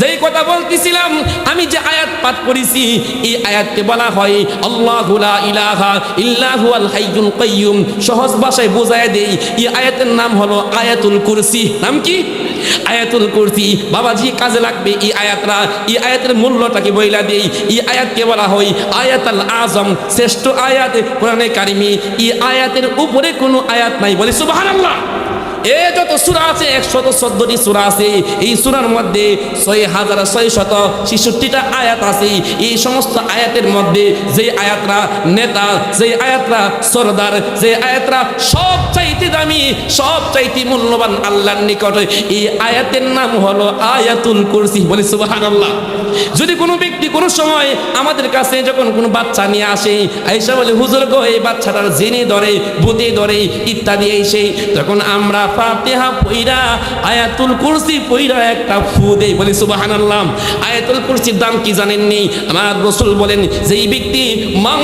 যেই কথা বলতেছিলাম, আমি যে আয়াত পাঠ করেছি, এই আয়াতকে বলা হয়, আল্লাহু লা ইলাহা ইল্লাহু আল হাইয়ুল কাইয়ুম। সহজ ভাষায় বোঝায় দেই, এই আয়াতের নাম হলো আয়াতুল কুরসি। নাম কি? আয়াতুল কুরসি। বাবাজি, কাজে লাগবে এই আয়াতরা এই আয়াতের মূল্যটাকে বইলা দেই। এই আয়াতকে বলা হয়, আয়াতাল আজম। শ্রেষ্ঠ আয়াত কোরআনে কারিমি। এই আয়াতের উপরে কোনো আয়াত নাই বলে, সুবহানাল্লাহ। এ যত সুরা আছে, একশত চোদ্দটি সুরা আছে, এই সুরার মধ্যে ছয় হাজার ছয় শত ছেষট্টিটা আয়াত আছে। এই সমস্ত আয়াতের মধ্যে যে আয়াতরা নেতা, যে আয়াতরা সরদার, যে আয়াতরা সব চাইতে দামি সব চাইতে মূল্যবান আল্লাহর নিকট, এই আয়াতের নাম হলো আয়াতুল কুরসি। বলি সুবহানাল্লাহ। যদি কোনো ব্যক্তি কোনো সময় আমাদের কাছে যখন কোনো বাচ্চা নিয়ে আসে আইসা বলে, হুজুর গো, এই বাচ্চাটার জেনে ধরে ভূতে ধরে, ইত্যাদি এসে তখন আমরা ফাতেহা পইরা, আয়াতুল কুরসি পইরা একটা ফু দেই, বলি, সুবহানাল্লাহ। আয়াতুল কুরসির দাম কি জানেননি? আমার রসুল বলেন, যেই ব্যক্তি মান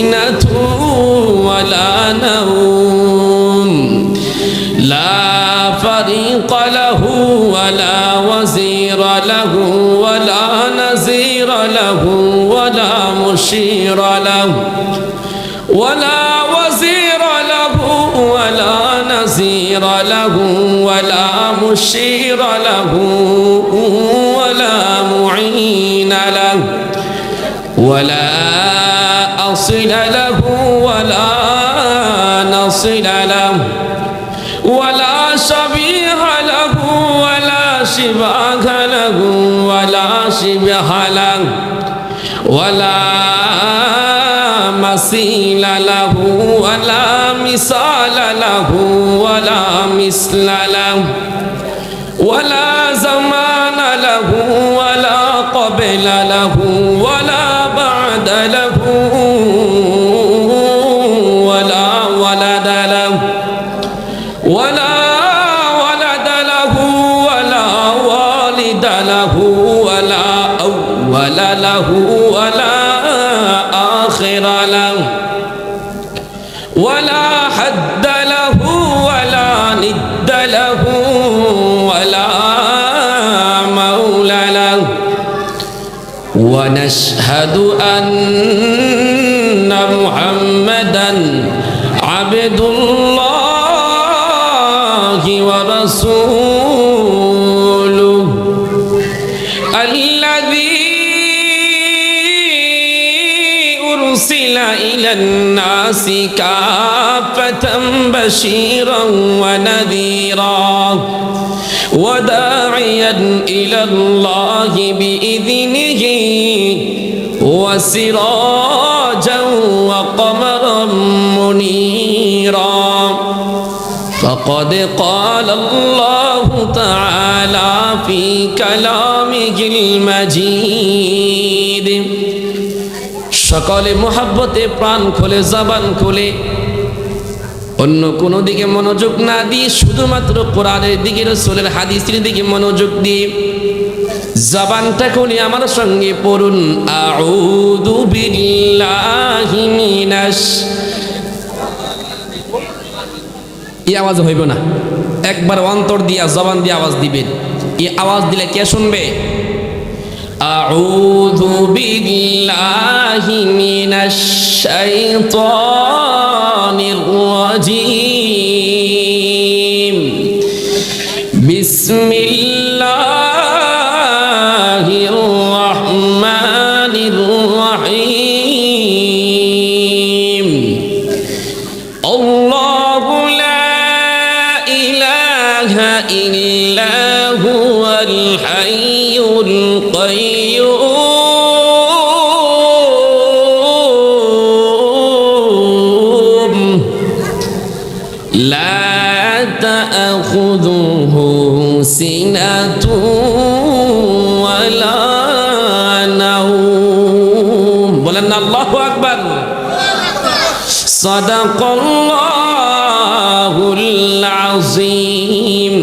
سنة ولا نوم. لا فريق له ولا وزير له ولا نزير له ولا مشير له ولا وزير له ولا نزير له ولا مشير له ولا معين له. ولا ওয়ালা মাসিলা লাহু ওয়ালা মিসালা লাহু ওয়ালা মিসলা ونشهد أن محمدا عبد الله ورسوله الذي أرسل إلى الناس كافة بشيرا ونذيرا وداعيا إلى الله وسراجا وقمرا منيرا فقد قال الله تعالى في كلامه المجيد সকলে মোহাব্বতে প্রাণ খোলে জবান খোলে অন্য কোনো দিকে মনোযোগ না দিয়ে শুধুমাত্র কোরআনের দিকে রসুলের হাদিসের দিকে মনোযোগ দিয়ে জবানটা খুলে আমার সঙ্গে পড়ুন। আউদু বিশ এই আওয়াজ হইব না। একবার অন্তর দিয়া, জবান দিয়ে আওয়াজ দিবেন। এই আওয়াজ দিলে কে শুনবে? আউযু বিল্লাহি صدق الله العظيم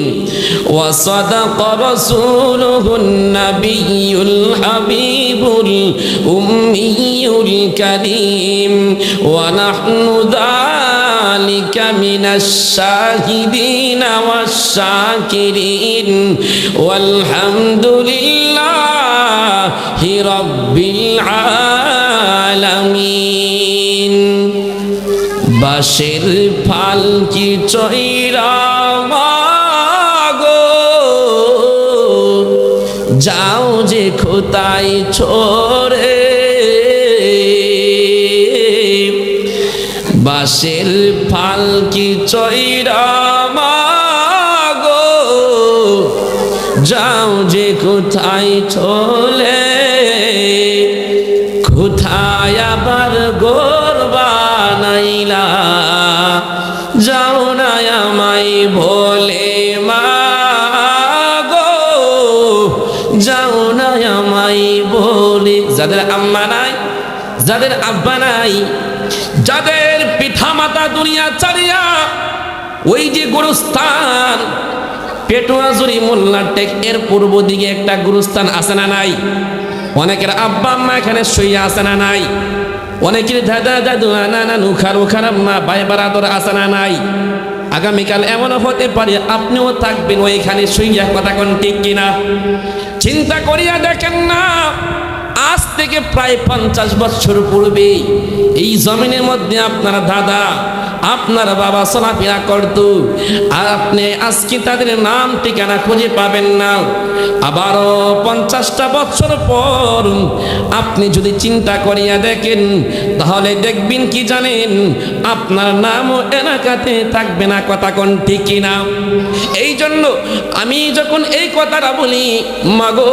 وصدق رسوله النبي الحبيب الأمي الكريم. ونحن ذلك من الشاهدين والشاكرين. والحمد لله رب العالمين. বাঁশের ফালকি চৈরা যাও যে খোতাই ছোরে বাঁশের ফালকি চৈরা যাও যে কোথায় চলে নাই। যাদের পিতা মাতা দুনিয়া চারিয়া ওই যে গুরুস্থান, পেটুয়াজুরি মোল্লা টেক, এর পূর্ব দিকে একটা গুরুস্থান আছে না নাই? অনেকের আব্বা আম্মা এখানে শুয়ে আছে না নাই? অনেকের দাদা দাদু না না নুখার উখার আম্মা, ভাই বারাদর আছে না নাই? আগামীকাল এমনও হতে পারে আপনিও থাকবেন ওইখানে শুইয়া, কথা কোন ঠিক কিনা? চিন্তা করিয়া দেখেন না আজ থেকে প্রায় পঞ্চাশ বছর পূর্বে এই জমিনের মধ্যে আপনারা দাদা আপনার বাবা চলাফেরা করত। আর আপনি আজকে তাদের নাম ঠিকানা খুঁজে পাবেন না। আবারও পঞ্চাশটা বছর পর আপনি যদি চিন্তা করিয়া দেখেন, তাহলে দেখবেন কি জানেন, আপনার নামও এলাকাতে থাকবে না কথা কোন ঠিক কিনা। এই জন্য আমি যখন এই কথাটা বলি, মাগো,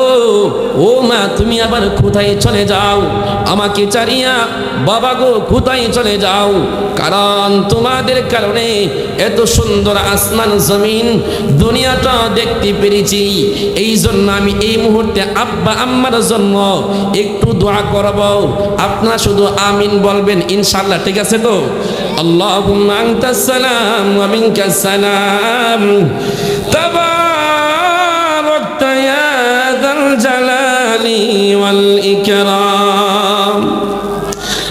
ও মা, তুমি আবার কোথায় চলে যাও? আমাকে চারিয়া বাবা গো কোথায় চলে যাও? কারণ তোমাদের কারণে এত সুন্দর আসমান জমিন দুনিয়াটা দেখতে পেরেছি এই জন্য আমি এই মুহূর্তে আব্বা আম্মার জন্য একটু দোয়া করব আপনারা শুধু আমিন বলবেন ইনশাল্লাহ ঠিক আছে তো اللهم أنت السلام ومنك السلام تباركت يا ذا الجلال والإكرام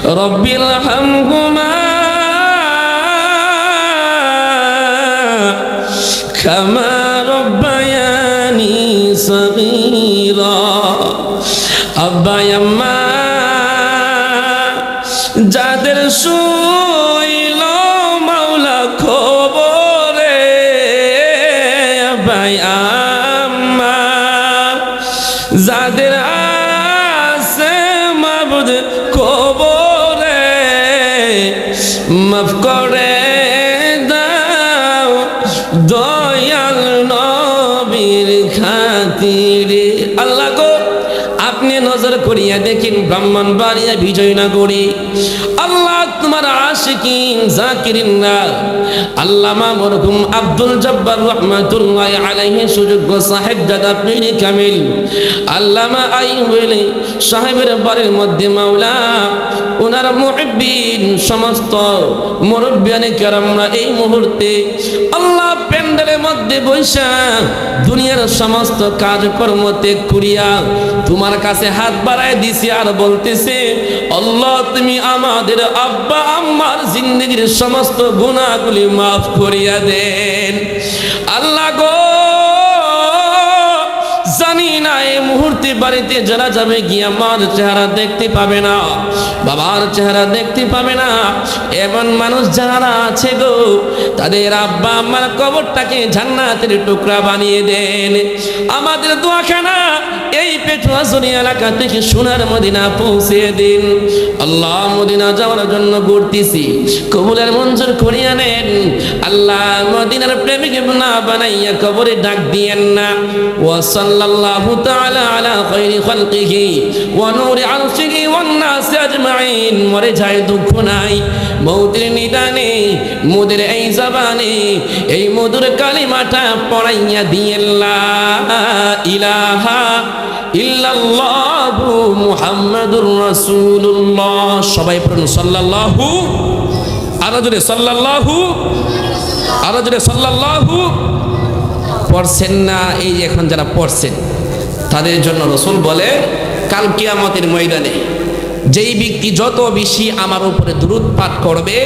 رب ارحمهما كما ربياني صغيرا أبا يما বাড়িয়া বিজয়নগরী আল্লাহ তোমার আশিকিন, জাকিরিনরা, আল্লামা মরহুম আব্দুল জব্বার রহমাতুল্লাহ আলাইহি সুযোগ্য সাহেব দাদা পীর কামিল, আল্লামা আইয়ুবলি সাহেবের বাড়ির মধ্যে মাওলা, ওনার মুহিব্বিন, সমস্ত মুরব্বিয়ানে কেরামরা এই মুহূর্তে আল্লাহ প্যান্ডেলের মধ্যে বৈশা দুনিয়ার সমস্ত কাজকর্ম ত্যাগ করিয়া তোমার কাছে হাত বাড়ায় দিছি আর বলতেছে, আল্লাহ, তুমি আমাদের আব্বা আম্মার জিন্দগির সমস্ত গুণাগুলি মাফ করিয়া দেন। মুহূর্তে বাড়িতে যারা যাবে গিয়ে আমার চেহারা দেখতে পাবে না, বাবার চেহারা দেখতে পাবে না। এমন মানুষ যারা আছে গো, তাদের আব্বা আমার কবরটাকে জান্নাতের টুকরা বানিয়ে দেন। আমাদের দোয়াখানা এই পেটুয়াশনি এলাকা থেকে সোনার মদিনা পৌঁছে দিন। আল্লাহ মদিনা যাওয়ার জন্য ঘুরতেছি, কবুলের মঞ্জুর করিয়া নেন। আল্লাহ মদিনার প্রেমিক না বানাইয়া কবরে ডাক দিয়েন না। ওয়াসাল্লাল্লাহু তাআলা খালকিহি ওয়া নূরি আরশিহি ওয়ান নাস আজমাইন মরে যায় দুঃখ নাই মৌতের নিদানে মোদের এই জবানে এই মধুর কালিমাটা পড়াইয়া দিয়ে ইলাহা ইল্লাল্লাহু মুহাম্মাদুর রাসূলুল্লাহ সবাই পড়ুন সাল্লাল্লাহু আরও জোরে সাল্লাল্লাহু আরও জোরে সাল্লাল্লাহু পড়ছেন না এই এখন যারা পড়ছেন তাদের জন্য রসুল বলে, কাল কিয়ামতের ময়দানে যেই ব্যক্তি যত বেশি আমার উপরে দূরত পাঠ করবে,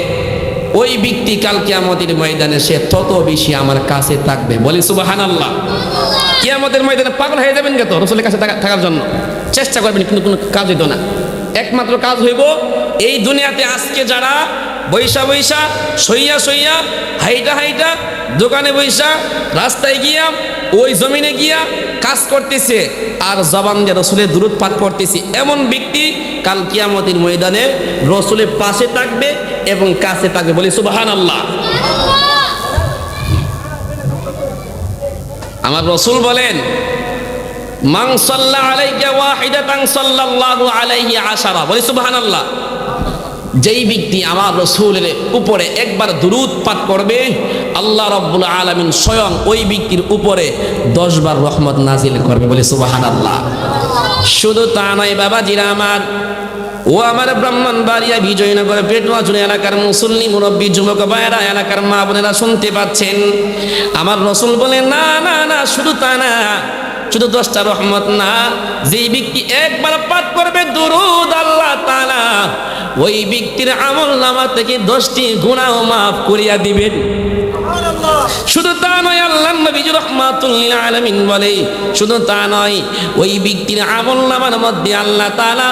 ওই ব্যক্তি কাল কিয়ামতের ময়দানে সে তত বেশি আমার কাছে থাকবে। বলে সুবাহান আল্লাহ কিয়ামতের ময়দানে পাগল হয়ে যাবেন তো রসুলের কাছে থাকার জন্য? চেষ্টা করবেন, কিন্তু কোনো কাজ হইতো না। একমাত্র কাজ হইব, এই দুনিয়াতে আজকে যারা বৈশা বৈশা, সইয়া সইয়া হাইটা হাইটা দোকানে বৈশা, রাস্তায় গিয়া, ওই জমিনে গিয়া কাজ করতেছে আর জবান দিয়ে রসুলের দূরত পাঠ করতেছে এমন ব্যক্তি কাল কিয়ামতির ময়দানে রসুলের পাশে থাকবে এবং কাছে থাকবে বলি সুবাহান আল্লাহ আমার রসুল বলেন সাল্লা আলাইকা ওয়াহিদাতান সাল্লাল্লাহু আলাইহি আশারা। বলি সুবহানাল্লাহ। যেই ব্যক্তি আমার রসুলের উপরে একবার দুরুদ পাঠ করবে, আল্লাহ রব্বুল আলামিন স্বয়ং ওই ব্যক্তির উপরে দশবার রহমত নাজিল করবে বলে সুবহানাল্লাহ। শুধু তা নয় বাবাজিরা আমার, ও আমার ব্রাহ্মণ বাড়িয়া বিজয়নগর পেটুয়াচুরি এলাকার মুসল্লি, মুরব্বী, যুবক ভাইয়েরা, এলাকার মা বোনেরা শুনতে পাচ্ছেন। আমার রসুল বলে, না না না, শুধু তা না, শুধু দশটা রহমত না, যেই ব্যক্তি একবার পাঠ করবে আল্লাহ তাআলা ওই ব্যক্তির আমল নামা থেকে দশটি গুণাও মাফ করিয়া দিবেন। শুধু তা নয় আল্লাহ নবীজ রহমাতুল্লিল আলামিন বলে শুধু তা নয় ওই ব্যক্তির আমল নামার মধ্যে আল্লাহ তাআলা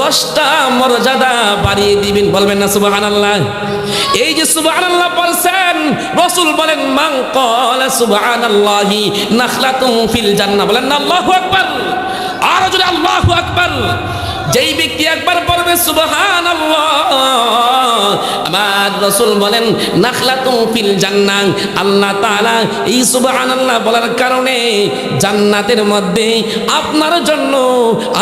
দশটা মর্যাদা বাড়িয়ে দিবেন। বলবেন না সুবহানাল্লাহ? এই যে সুবহানাল্লাহ বলছেন রাসূল বলেন মান ক্বালা সুবহানাল্লাহি নাখলাতুন ফিল জান্নাহ। বলেন না আল্লাহু আকবার। আর যদি আল্লাহু আকবার। যেই ব্যক্তি একবার পড়বে সুবহান আমার রসুল বলেন নাখলাতু ফিল জান্নাহ। আল্লাহ তাআলা এই সুবহানাল্লাহ বলার কারণে জান্নাতের মধ্যে আপনার জন্য,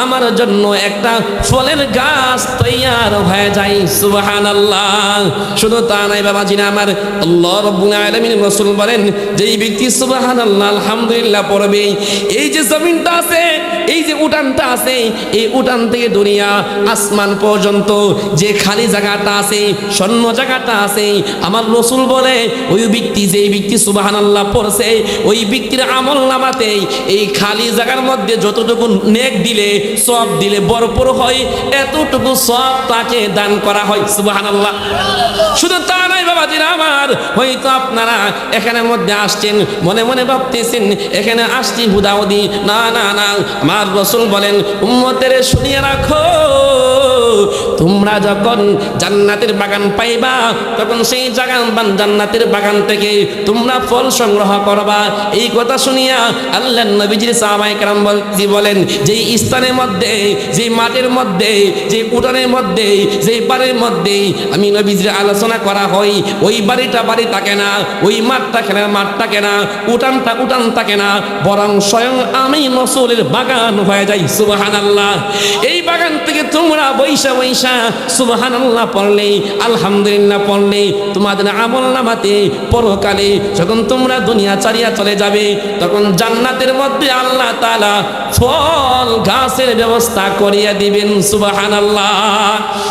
আমার জন্য একটা ফলের গাছ তৈয়ার হয়ে যায়। সুবহানাল্লাহ। শুধু তা নাই বাবাজিনা আমার আল্লাহ রাব্বুল আলামিন রসুল বলেন, যেই ব্যক্তি সুবহানাল্লাহ, আলহামদুলিল্লাহ পড়বে, এই যে জমিনটা আছে, এই যে উঠানটা আছে, এই উঠান থেকে দুনিয়া, আসমান পর্যন্ত, যে খালি জায়গাটা আছে, স্বর্ণ জায়গাটা আছে, আমার রসুল বলে, ওই ব্যক্তি যে ব্যক্তি সুবাহান আল্লাহ পড়ছে, ওই ব্যক্তির আমল নামাতেই এই খালি জায়গার মধ্যে যতটুকু নেক দিলে, সব দিলে বরপর হয়, এতটুকু সব তাকে দান করা হয় সুবাহান আল্লাহ শুধু তা নয় বাবাজিরা আমার, হয়তো আপনারা এখানের মধ্যে আসছেন, মনে মনে ভাবতেছেন, এখানে আসছি হুদাহুদি, না না না, আমার রসুল বলেন, উম্মতের শুনিয়ে রাখো রাখো তোমরা যখন জান্নাতের বাগান পাইবা, তখন সেই জাগান জান্নাতের বাগান থেকে তোমরা ফল সংগ্রহ করবা। এই কথা শুনিয়া আল্লাহ নবীজির সাহাবাই কারাম বলেন, যেই স্থানের মধ্যে, যেই মাঠের মধ্যে যে উঠানের মধ্যে, যেই বাড়ির মধ্যে আমি নবীজির আলোচনা করা হয়, ওই বাড়িটা বাড়ি থাকে না, ওই মাঠটা খেলে মাঠ থাকে না, উঠানটা উঠান থাকে না, বরং স্বয়ং আমি রসুলের বাগান হয়ে যাই সুবাহান এই বাগান থেকে তোমরা বৈশা বৈশা সুবাহান আল্লাহ পড়লে আলহামদুলিল্লাহ পড়লে তোমাদের আমল নামাতে পরকালে যখন তোমরা দুনিয়া চারিয়া চলে যাবে, তখন জান্নাতের মধ্যে আল্লাহ তালা ফল, গাছের ব্যবস্থা করিয়া দিবেন সুবাহান আল্লাহ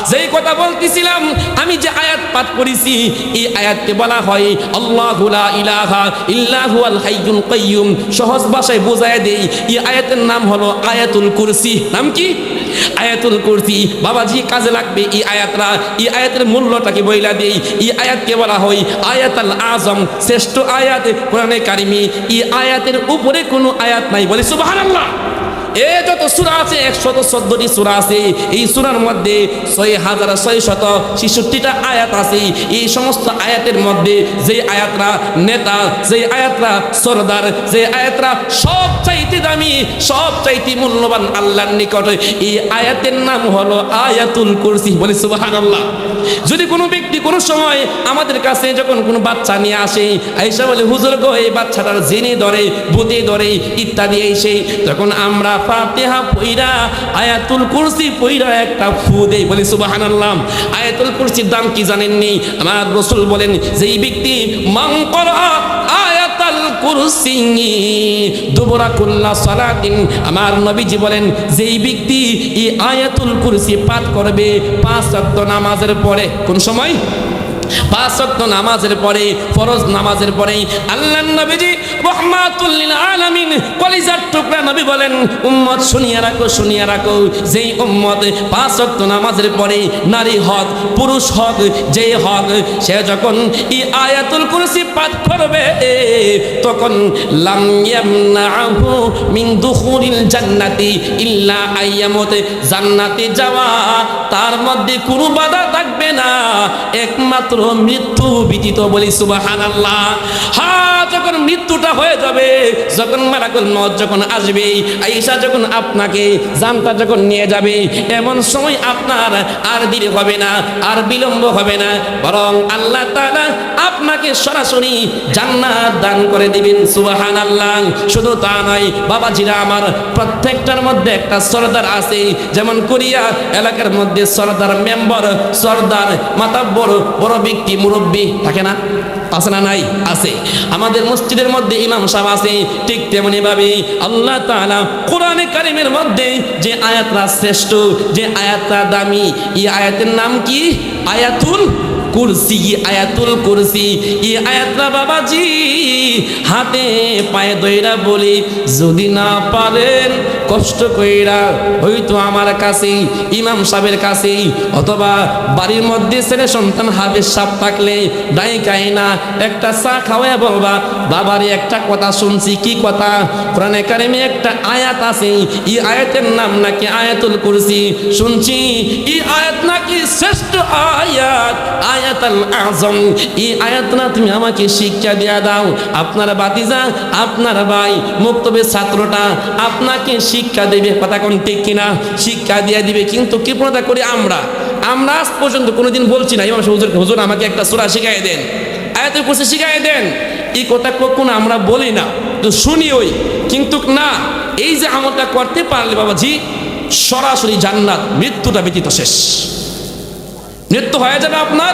যেই কথা বলতেছিলাম, আমি যে আয়াত পাঠ করেছি, এই আয়াতকে বলা হয়, আল্লাহু লা ইলাহা ইল্লাহু আল হাইয়ুল কাইয়ুম। সহজ ভাষায় বোঝায় দেই, এই আয়াতের নাম হলো আয়াতুল কুরসি। নাম কি? আয়াতুল কুরসি, বাবাজি, কাজে লাগবে এই আয়াতরা। এই আয়াতের মূল্যটাকে বইলা দেই। এই আয়াতকে বলা হয় আয়াতাল আজম, শ্রেষ্ঠ আয়াত কোরআনে কারিমি। এই আয়াতের উপরে কোনো আয়াত নাই বলে সুবহানাল্লাহ। এ যত আছে? একশত চোদ্দটি আছে। এই মধ্যে ছয় হাজার ছয় শত ছেষট্টিটা আয়াত আছে। এই সমস্ত আয়াতের মধ্যে যে আয়াতরা নেতা, যে আয়াতরা সরদার, যে আয়াতরা সব চাইতে দামি সব চাইতে মূল্যবান আল্লাহর নিকট, এই আয়াতের নাম হলো আয়াতুল কুরসি। বলে সুবহানাল্লাহ। যদি কোনো ব্যক্তি কোনো সময় আমাদের কাছে যখন কোনো বাচ্চা নিয়ে আসে আইসা বলে, হুজুর গো, এই বাচ্চাটার জেনে ধরে বুতে ধরে, ইত্যাদি এসে তখন আমরা পইরা, আয়াতুল কুরসি পইরা একটা ফু দেই, বলি সুবহানাল্লাহ। আয়াতুল কুরসির দাম কি জানেননি আমার রাসূল বলেন, যেই ব্যক্তি, মান করা আয়াতাল কুরসি দুবরা কুল্লা সালাতিন, আমার নবীজি বলেন, যেই ব্যক্তি এই আয়াতুল কুরসি পাঠ করবে পাঁচ ওয়াক্ত নামাজের পরে, কোন সময়? পাঁচ ওয়াক্ত নামাজের পরে, ফরজ নামাজের পরে আল্লাহ নবীজি রহমাতুল্লিল আলামিন কলিজার টুকরা নবী বলেন, উম্মত শুনিয়া রাখো শুনিয়া রাখো, যেই উম্মত পাঁচ ওয়াক্ত নামাজের পরে নারী হক, পুরুষ হক, যেই হক, সে যখন ই আয়াতুল কুরসি পাঠ করবে, তখন লাম ইয়ামনাহু মিন দুখুলিল জান্নাতি ইল্লা আইয়ামতে জান্নাতে যাওয়া তার মধ্যে কোনো বাধা থাকবে না। একমাত্র মৃত্যু বিদিত বলি সুবহানাল্লাহ। হা যখন মৃত্যুটা হয়ে যাবে, যখন মারাকুল মত যখন আসবে আইসা যখন আপনাকে জানটা যখন নিয়ে যাবে, এমন সময় আপনার আর দেরি হবে না, আর বিলম্ব হবে না। বরং আল্লাহ তাআলা আপনাকে সরাসরি জান্নাত দান করে দিবেন সুবহানাল্লাহ। শুধু তা নয়, বাবাজিরা আমার প্রত্যেকটার মধ্যে একটা সর্দার আছে। যেমন কোরিয়া এলাকার মধ্যে সর্দার মেম্বার, সর্দার মাতাব্বর, বড় ব্যক্তি, মুরব্বী, থাকে না? আছে না নাই? আছে। আমাদের মসজিদের মধ্যে ইমাম সাহেব আছে, ঠিক তেমনি ভাবে আল্লাহ তাআলা কোরআনে কারিমের মধ্যে যে আয়াতটা শ্রেষ্ঠ, যে আয়াতটা দামি, এই আয়াতের নাম কি? আয়াতুল কুরসি আয়াতুল কুরসি এই আয়াতটা বাবাজি, হাতে পায়ে দইরা বলি, যদি না পারেন, কষ্ট কইরা হয়তো আমার কাছে, ইমাম সাহেবের কাছে, অথবা বাড়ির মধ্যে ছেলে সন্তান হাবের সাপ থাকলে ডাইকাই না, একটা চা খাওয়াই বলবা, বাবারে, একটা কথা শুনছি, কি কথা? কোরআনে কারিমে একটা আয়াত আছে এই আয়াতের নাম নাকি আয়াতুল কুরসি? শুনছি এই আয়াত নাকি শ্রেষ্ঠ আয়াত আয়াত আয়াতাল আজম এই আয়াত না তুমি আমাকে শিক্ষা দিয়া দাও। আপনার বাতিজা, আপনার ভাই, মুক্তবের ছাত্রটা আপনাকে শিক্ষা দেবে, কথা কোন ঠিক কিনা? শিক্ষা দিয়ে দিবে, কিন্তু কৃপণতা করি আমরা। আমরা আজ পর্যন্ত কোনোদিন বলছি না, ইমাম হুজুর হুজুর, আমাকে একটা সুরা শিখাই দেন। আয়াতের কুরসি শিখাই দেন। এই কথা কখনো আমরা বলি না, তো শুনি ওই। কিন্তু না, এই যে আমলটা করতে পারলে বাবাজি, সরাসরি জান্নাত, মৃত্যুটা ব্যতীত শেষ। মৃত্যু হয়ে যাবে আপনার,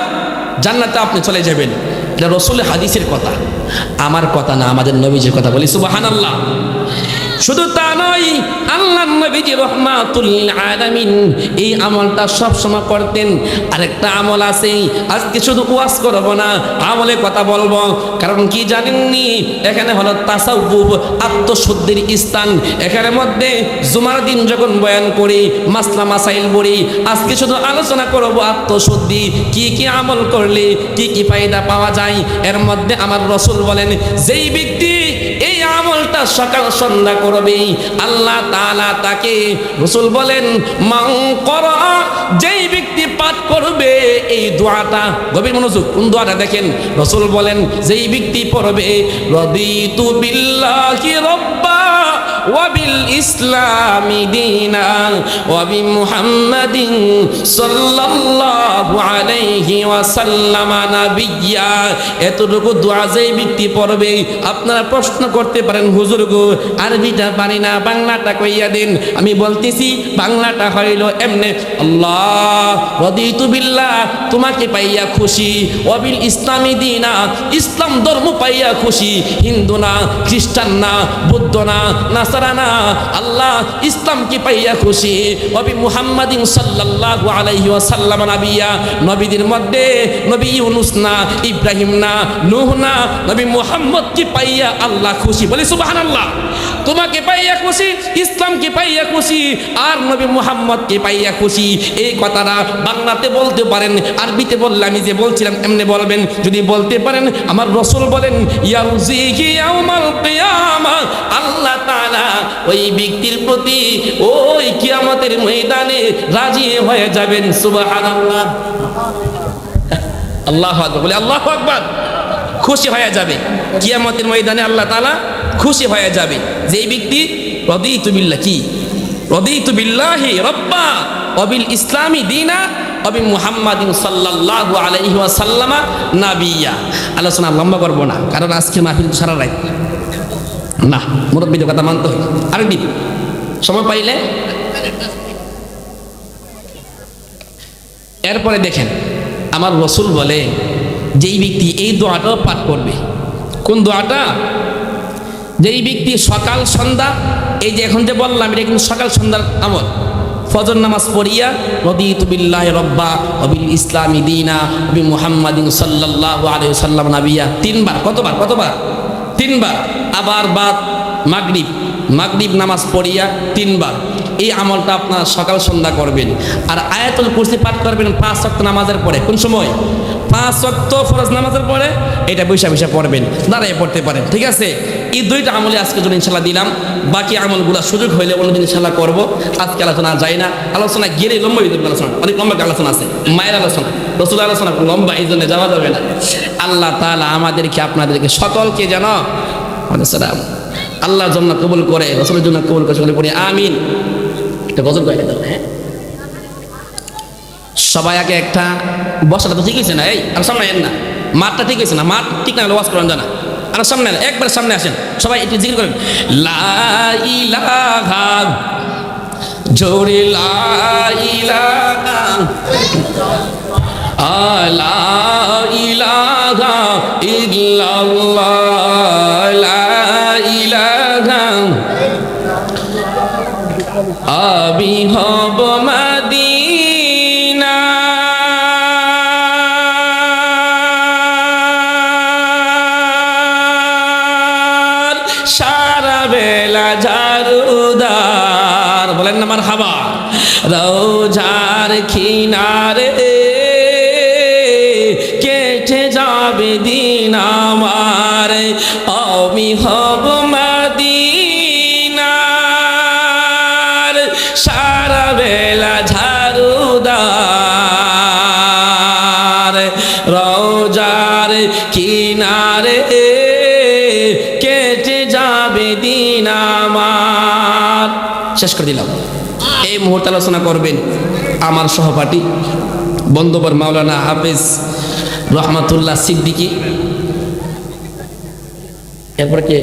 জান্নাতে আপনি চলে যাবেন। এটা রসুলের হাদিসের কথা। আমার কথা না, আমাদের নবীজের কথা বলি। সুবাহান আল্লাহ শুধু তা নয়, আল্লাহ নবীজি রহমাতুল আলামিন এই আমলটা সব সময় করতেন। আরেকটা আমল আছে, আজকে শুধু ওয়াজ করব না, আমলে কথা বলব। কারণ কি জানেননি? এখানে হলো তাসাউব আত্মশুদ্ধির স্থান। এখানে মধ্যে জুমার দিন যখন বয়ান করি, মাসলা মাসাইল বলি আজকে শুধু আলোচনা করব আত্মশুদ্ধি, কি কি আমল করলে কি কি ফায়দা পাওয়া যায়? এর মধ্যে আমার রসুল বলেন, যেই ব্যক্তি সকাল সন্ধ্যা করবে। আল্লাহ তালা তাকে রসুল বলেন মাং কর, যেই ব্যক্তি পাঠ করবে, এই দোয়াটা গভীর মনোযোগ, কোন দোয়াটা দেখেন? রসুল বলেন, যেই ব্যক্তি পড়বে নদি তু বিল্লা কি রব্বা ইসলামি দিনা ওয়াবি মুহাম্মাদিন সাল্লাল্লাহু আলাইহি ওয়াসাল্লাম নাবিয়্যা। এতটুকু দোয়া যেই ব্যক্তি পড়বে, আপনারা প্রশ্ন করতে পারেন, হুজুর গো, আরবিটা পারি না, বাংলাটা কইয়া দিন। আমি বলতেছি, বাংলাটা হইল এমনে, আল্লাহ, রদিতু বিল্লাহ, তোমাকে পাইয়া খুশি। অবিল ইসলামী দিনা, ইসলাম ধর্ম পাইয়া খুশি। হিন্দু না, খ্রিস্টান না, বুদ্ধ না নাসারা আল্লাহ আল্লাহ ইসলামকে পাইয়া খুশি। নবী মুহাম্মাদিন সাল্লাল্লাহু আলাইহি ওয়াসাল্লাম নাবিয়া নবীদের মধ্যে নবী ইউনুস না, ইব্রাহিম না, নূহ না, নবী মুহাম্মদ কি পাইয়া আল্লাহ খুশি। বলে সুবহানাল্লাহ। তোমাকে পাইয়া খুশি, ইসলামকে পাইয়া খুশি, আর নবী মুহাম্মদকে পাইয়া খুশি। এই কথাটা বাংলাতে বলতে পারেন, আরবিতে বললে আমি যে বলছিলাম এমনি বলবেন। যদি বলতে পারেন, আমার রসুল বলেন আল্লাহ তাআলা ওই ব্যক্তির প্রতি ওই কিয়ামতের ময়দানে রাজি হয়ে যাবেন। আল্লাহ বলে আল্লাহ আকবর। খুশি হয়ে যাবে। কিয়ামতের ময়দানে আল্লাহ তাআলা খুশি হয়ে যাবে। যেই ব্যক্তি, রদিতু বিল্লাহ কি রদিতু বিল্লাহি রব্বা, অবিল ইসলামী দিনা, অবি মুহাম্মাদিন সাল্লাল্লাহু আলাইহি ওয়াসাল্লামা নাবিয়া। আলোচনা লম্বা করব না, কারণ আজকে মাহফিল সারা রাত। না, মুরব্বীদের কথা মানতে হয় আরেকটি সময় পাইলে। এরপরে দেখেন, আমার রসুল বলে, যেই ব্যক্তি এই দোয়াটাও পাঠ করবে। কোন দোয়াটা? যেই ব্যক্তি সকাল সন্ধ্যা, এই যে এখন যে বললাম, এটা কিন্তু সকাল সন্ধ্যার আমল। ফজর নামাজ পড়িয়া, রদিতু বিল্লাহ রব্বা অবিল ইসলামী দিনা অবি মুহাম্মাদিন সাল্লাল্লাহু আলাইহি সাল্লাম নাবিয়া। তিনবার, কতবার কতবার? তিনবার। আবার বাদ, মাগরিব। মাগরিব নামাজ পড়িয়া তিনবার। এই আমলটা আপনার সকাল সন্ধ্যা করবেন। আর আয়াতুল কুরসি পাঠ করবেন পাঁচ শক্ত নামাজের পরে। কোন সময়? পাঁচ শক্ত ফরজ নামাজের পরে, এটা বৈশা বৈশা পড়বেন দাঁড়ায় পড়তে পারেন। ঠিক আছে? এই দুইটা আমলে আজকে জন্য ইনশাল্লাহ দিলাম, বাকি আমলগুলো সুযোগ হইলে অন্যদিন ইনশাল্লাহ করব। আজকে আলোচনা যায় না। আলোচনা গেলে লম্বা হয়ে আলোচনা। অনেক লম্বা আলোচনা আছে। মায়ের আলোচনা। রসুল আলোচনা লম্বা, এই জন্য যাওয়া যাবে না। আল্লাহ তাআলা আমাদেরকে, আপনাদেরকে সকলকে যেন সালাম। আল্লাহর জন্য কবুল করে, রসুলের জন্য কবুল করে সকলে পড়ি, আমিন। একটা গজল দাও হ্যাঁ? সবাই আগে একটা, বসাটা তো ঠিক হয়েছে না, এই, আর সামনে না। মাঠটা ঠিক হয়েছে না, মাঠ ঠিক না ওয়াজ করেন জানা আর সামনে একবার সামনে আসেন। সবাই একটু জিজ্ঞেস করেন। লা ইলাহা, জোরে লা আলা ইলাহা ইল্লাল্লাহ, লা হব মদিনা বলেন না আমার হাবা রোজার খিনারে কেটে যাবে দিন আমার। আমি হব কিনারে শেষ করে দিলাম। মুহূর্তে আলোচনা করবেন আমার সহপাঠী বন্ধুবর মাওলানা হাফেজ রহমাতুল্লাহ সিদ্দিকী। এরপর কে?